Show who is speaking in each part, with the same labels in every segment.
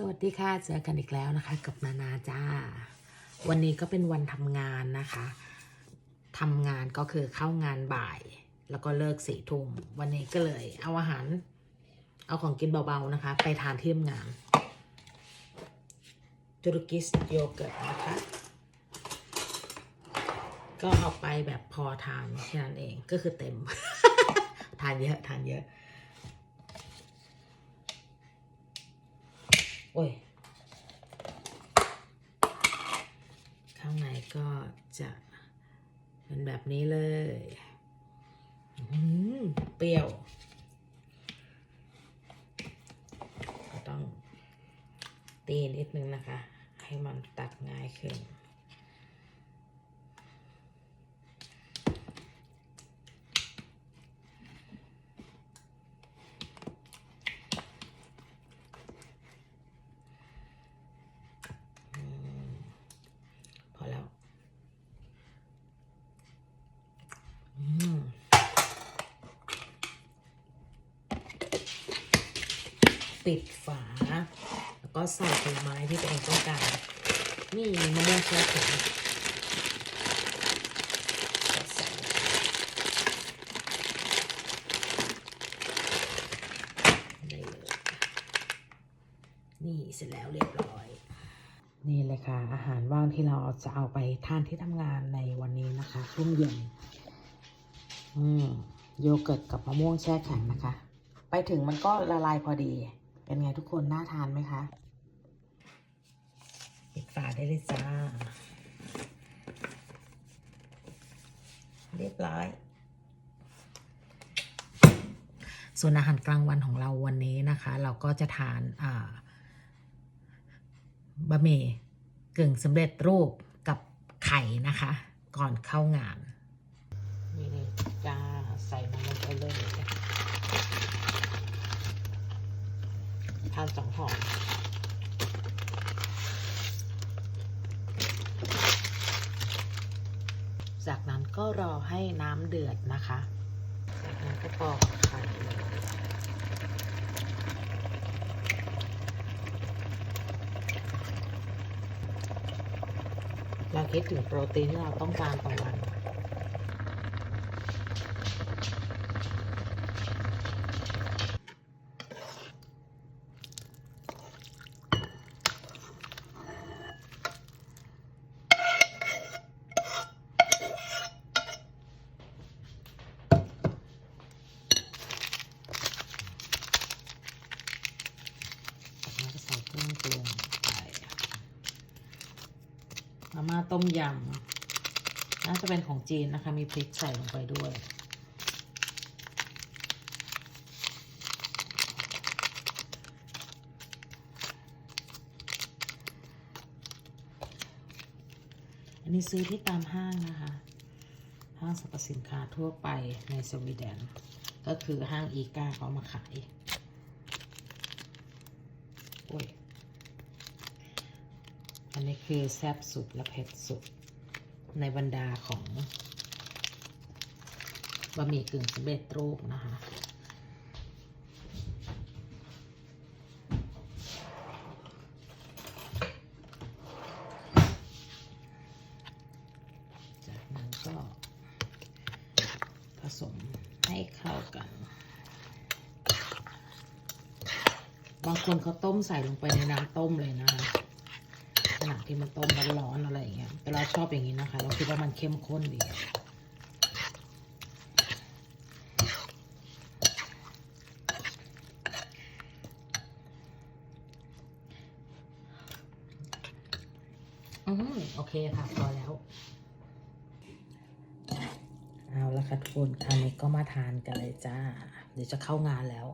Speaker 1: สวัสดีค่ะ เจอกันอีกแล้วนะคะ กับนานาจ้า วันนี้ก็เป็นวันทำงานนะคะทำงานก็คือเข้างานบ่าย แล้วก็เลิกสี่ทุ่มวันนี้ก็เลยเอาอาหาร เอาของกินเบาๆนะคะ ไปทานที่ทำงานตุรกิสโยเกิร์ตนะคะ ก็เอาไปแบบพอทานแค่นั้นเองก็คือเต็ม ทานเยอะทานเยอะ โอ้ย ข้างในก็จะเป็นแบบนี้เลยเปรี้ยว ก็ต้องตีนิดนึงนะคะ ให้มันตักง่ายขึ้น อืมพอแล้ว อืม ปิดฝา แล้วก็ใส่ผลไม้ที่ตัวเองต้องการ นี่มะม่วงแช่แข็งใส่ได้เลยนี่เสร็จแล้วเรียบร้อย นี่เลยค่ะ อาหารว่างที่เราจะเอาไปทานที่ทำงานในวันนี้นะคะช่วงเย็น โยเกิร์ตกับมะม่วงแช่แข็งนะคะ ไปถึงมันก็ละลายพอดี เป็นไงทุกคนน่าทานไหมคะปิดฝาได้เลยจ้า เรียบร้อย ส่วนอาหารกลางวันของเราวันนี้นะคะ เราก็จะทานอ่าบะหมี่กึ่งสำเร็จรูปกับไข่นะคะ ก่อนเข้างาน ใส่มันลงไปเลยทานสองห่อจากนั้นก็รอให้น้ำเดือดนะคะ จากนั้นก็ปอกไข่เราคิดถึงโปรตีนที่เราต้องการต่อวัน แล้วก็ใส่เครื่องปรุงไป มาม่าต้มยำน่าจะเป็นของจีนนะคะ มีพริกใส่ลงไปด้วยอันนี้ซื้อที่ตามห้างนะคะ ห้างสรรพสินค้าทั่วไปในสวีเดน ก็คือห้างอีกาเขามาขาย โอ้ย อันนี้คือแซ่บสุดและเผ็ดสุด ในบรรดาของบะหมี่กึ่งสำเร็จรูปนะคะจากนั้นก็ผสมให้เข้ากัน บางคนเขาต้มใส่ลงไปในน้ำต้มเลยนะคะ ขณะที่มันต้มร้อนๆอะไรอย่างเงี้ยแต่เราชอบอย่างนี้นะคะ เราคิดว่ามันเข้มข้นดีอืมโอเคค่ะพอแล้ว เอาละค่ะทุกคนอันนี้ก็มาทานกันเลยจ้า เดี๋ยวจะเข้างานแล้ว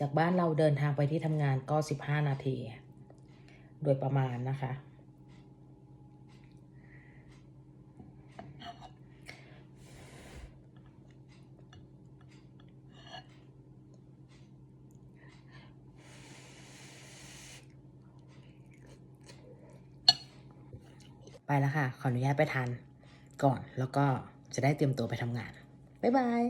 Speaker 1: จากบ้านเราเดินทางไปที่ทำงานก็ 15 นาที โดยประมาณนะคะ ไปแล้วค่ะ ขออนุญาตไปทานก่อนแล้วก็จะได้เตรียมตัวไปทำงาน บ๊ายบาย